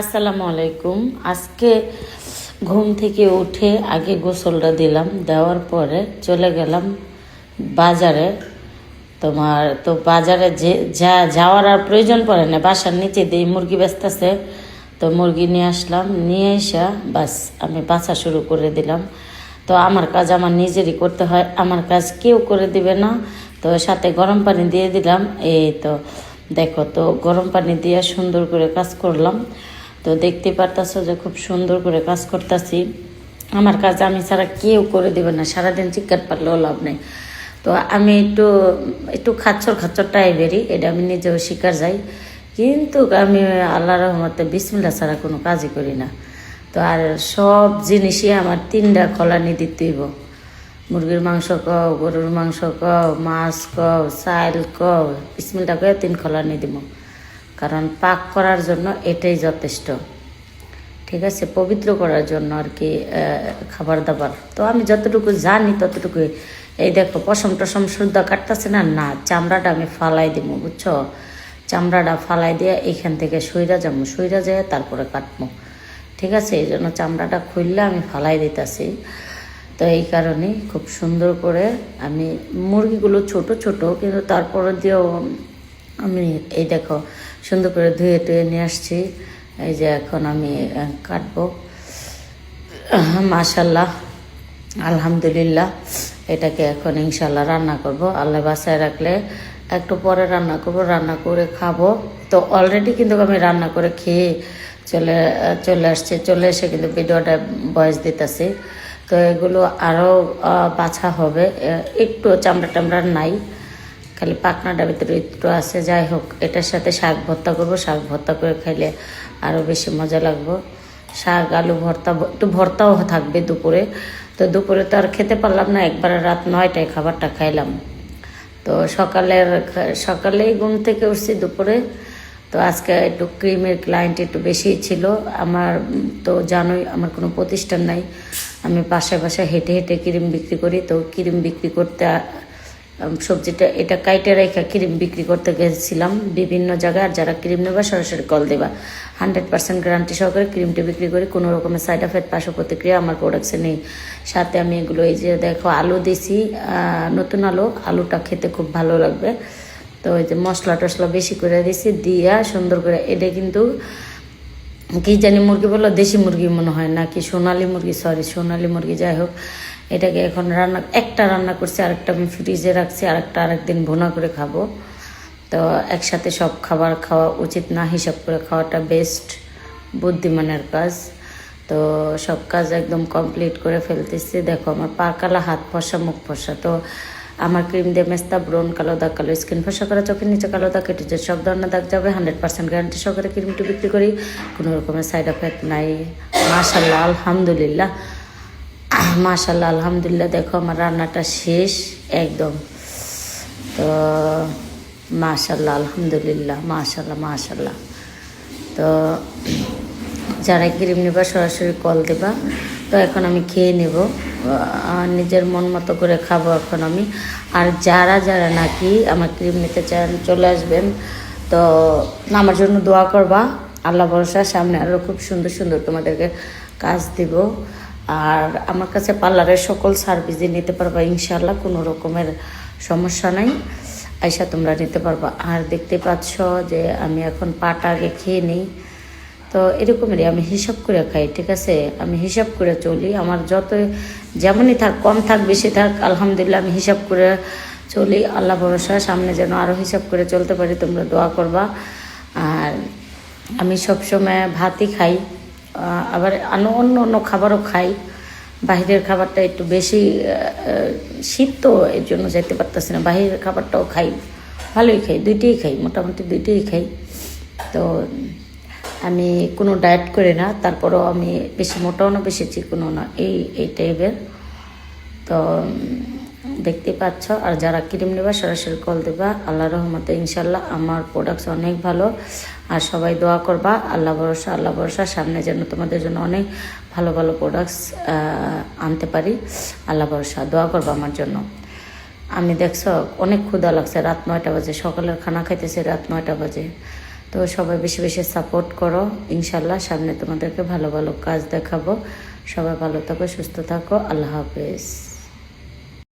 আসসালামু আলাইকুম। আজকে ঘুম থেকে উঠে আগে গোসলটা দিলাম, দেওয়ার পরে চলে গেলাম বাজারে। তোমার তো বাজারে যে, যা যাওয়ার আর প্রয়োজন পড়ে না, বাসার নিচে দিয়ে মুরগি বেচতেছে। তো মুরগি নিয়ে আসলাম, নিয়ে এসে বাস আমি বাছা শুরু করে দিলাম। তো আমার কাজ আমার নিজেরই করতে হয়, আমার কাজ কেউ করে দিবে না। তো সাথে গরম পানি দিয়ে দিলাম, এই তো দেখো তো গরম পানি দিয়ে সুন্দর করে কাজ করলাম। তো দেখতে পারতাছো যে খুব সুন্দর করে কাজ করতেছি। আমার কাজ আমি ছাড়া কেউ করে দিবে না, সারাদিন চিৎকার পারলেও লাভ নেই। তো আমি একটু একটু খাচ্ছর খাচ্ছর টাইপেরই, এটা আমি নিজেও শিকার যাই। কিন্তু আমি আল্লাহ রহমতে বিসমিল্লা ছাড়া কোনো কাজই করি না। তো আর সব জিনিসই আমার তিনটা খলানি দিতেইব মুরগির মাংস কও, গরুর মাংস কও, মাছ কও, চাইল কও বিসমিল্লা করে তিন খলানি দিব। কারণ পাক করার জন্য এটাই যথেষ্ট। ঠিক আছে? পবিত্র করার জন্য আর কি খাবার দাবার। তো আমি যতটুকু জানি ততটুকু, এই দেখো, পশম টসম শুদ্ধ কাটতেছে না? না, চামড়াটা আমি ফালাই দিব, বুঝছ? চামড়াটা ফালাই দিয়ে এইখান থেকে সইরা যাব, সইরা যেয়ে তারপরে কাটবো। ঠিক আছে? এই জন্য চামড়াটা খুললে আমি ফালাই দিতেছি। তো এই কারণে খুব সুন্দর করে আমি মুরগিগুলো ছোট ছোট, কিন্তু তারপরে দিয়েও আমি, এই দেখো, সুন্দর করে ধুয়ে টুয়ে নিয়ে আসছি। এই যে এখন আমি কাটবো। মাশাল্লাহ আলহামদুলিল্লাহ, এটাকে এখন ইনশাল্লাহ রান্না করব। আল্লাহ বাসায় রাখলে একটু পরে রান্না করব, রান্না করে খাব। তো অলরেডি কিন্তু আমি রান্না করে খেয়ে চলে চলে আসছে। চলে এসে কিন্তু ভিডিওটা বয়স দিতেছি। তো এগুলো আরও বাছা হবে। একটু চামড়া টামড়া নাই। খালি পাকনাটা ভিতরে একটু আছে, যাই হোক, এটার সাথে শাক ভর্তা করব। শাক ভর্তা করে খাইলে আরও বেশি মজা লাগবো। শাক, আলু ভর্তা একটু ভর্তাও থাকবে দুপুরে। তো দুপুরে তো আর খেতে পারলাম না, একবারে রাত নয়টায় খাবারটা খাইলাম। তো সকালের সকালেই ঘুম থেকে উঠছি দুপুরে। তো আজকে একটু ক্রিমের ক্লায়েন্ট একটু বেশি ছিল। আমার, তো জানোই আমার কোনো প্রতিষ্ঠান নাই। আমি পাশে পাশে হেঁটে হেঁটে ক্রিম বিক্রি করি। তো ক্রিম বিক্রি করতে সবজিটা এটা কাইটে রেখে ক্রিম বিক্রি করতে গেছিলাম বিভিন্ন জায়গায়, আর যারা ক্রিম নেবা সরাসরি কল দেবা। হান্ড্রেড পার্সেন্ট গ্যারান্টি সহকারে ক্রিমটা বিক্রি করি কোনো রকমের সাইড এফেক্ট পার্শ্ব প্রতিক্রিয়া আমার প্রোডাক্টসে নেই। সাথে আমি এগুলো এই যে দেখো, আলু দিছি নতুন আলু, আলুটা খেতে খুব ভালো লাগবে। তো ওই যে মশলা টশলা বেশি করে দিছি, দিয়া সুন্দর করে, এটা কিন্তু কি জানি মুরগি বলল, দেশি মুরগি মনে হয় নাকি সোনালি মুরগি সরি সোনালি মুরগি, যাই হোক। এটাকে এখন রান্না, একটা রান্না করছি, আরেকটা আমি ফ্রিজে রাখছি, আরেকটা আরেকদিন ভুনা করে খাব। তো একসাথে সব খাবার খাওয়া উচিত না, হিসাব করে খাওয়াটা বেস্ট বুদ্ধিমানের কাজ। তো সব কাজ একদম কমপ্লিট করে ফেলতেছি। দেখো, আমার পা কালা, হাত ফসা, মুখ ফসা। তো আমার ক্রিম দিয়ে মেস্তা ব্রন কালো দাগ, কালো স্কিন ফসা করা, চোখের নিচে কালো দাগ কেটেছে সব ধরনের দাগ যাবে হান্ড্রেড পার্সেন্ট গ্যারান্টি সহকারে ক্রিমটি বিক্রি করি। কোনো রকমের সাইড এফেক্ট নাই। মাশাল্লাহ, আলহামদুলিল্লাহ। মাশাল্লাহ আলহামদুলিল্লাহ, দেখো আমার রান্নাটা শেষ একদম। তো মাশাল্লাহ আলহামদুলিল্লাহ মাশাল্লাহ মাশাল্লাহ তো যারা ক্রিম নেবা, সরাসরি কল দেবা। তো এখন আমি খেয়ে নেব। নিজের মন মতো করে খাব এখন আমি। আর যারা যারা নাকি আমার ক্রিম নিতে চান, চলে আসবেন, তো আমার জন্য দোয়া করবা। আল্লাহ ভরসা, সামনে আরও খুব সুন্দর সুন্দর তোমাদেরকে কাজ দিব। আর আমার কাছে পার্লারের সকল সার্ভিসই নিতে পারবা ইনশাল্লাহ কোনো রকমের সমস্যা নাই। আইসা তোমরা নিতে পারবা। আর দেখতে পাচ্ছ যে আমি এখন পাটা আগে খেয়ে নিই। তো এরকমেরই আমি হিসাব করে খাই, ঠিক আছে? আমি হিসাব করে চলি। আমার যত যেমনই থাক, কম থাক, বেশি থাক, আলহামদুলিল্লাহ, আমি হিসাব করে চলি। আল্লাহ ভরসা, সামনে যেন আরও হিসাব করে চলতে পারি, তোমরা দোয়া করবা। আর আমি সবসময় ভাতই খাই। আবার অন্য অন্য খাবারও খাই। বাহিরের খাবারটা একটু বেশি শীত তো এর জন্য যেতে পারতেছি না। বাহিরের খাবারটাও খাই, ভালোই খাই, দুইটাই খাই, মোটামুটি দুইটাই খাই। তো আমি কোনো ডায়েট করি না, তারপরেও আমি বেশি মোটাও না, বেশি চিকনও না, এই এই টাইপের তো দেখতে পাচ্ছ, আর যারা ক্রিম নেবা, সরাসরি কল দেবা। আল্লাহ রহমতে ইনশাল্লাহ আমার প্রোডাক্টস অনেক ভালো। আর সবাই দোয়া করবা, আল্লাহ ভরসা আল্লাহ ভরসা। সামনে যেন তোমাদের জন্য অনেক ভালো ভালো প্রোডাক্টস আনতে পারি। আল্লাহ ভরসা, দোয়া করবা আমার জন্য। আমি দেখছ, অনেক ক্ষুধা লাগছে। রাত নয়টা বাজে, সকালের খানা খাইতেছে রাত নয়টা বাজে। তো সবাই বেশি বেশি সাপোর্ট করো ইনশাল্লাহ সামনে তোমাদেরকে ভালো ভালো কাজ দেখাবো। সবাই ভালো থাকো, সুস্থ থাকো। আল্লাহ হাফেজ।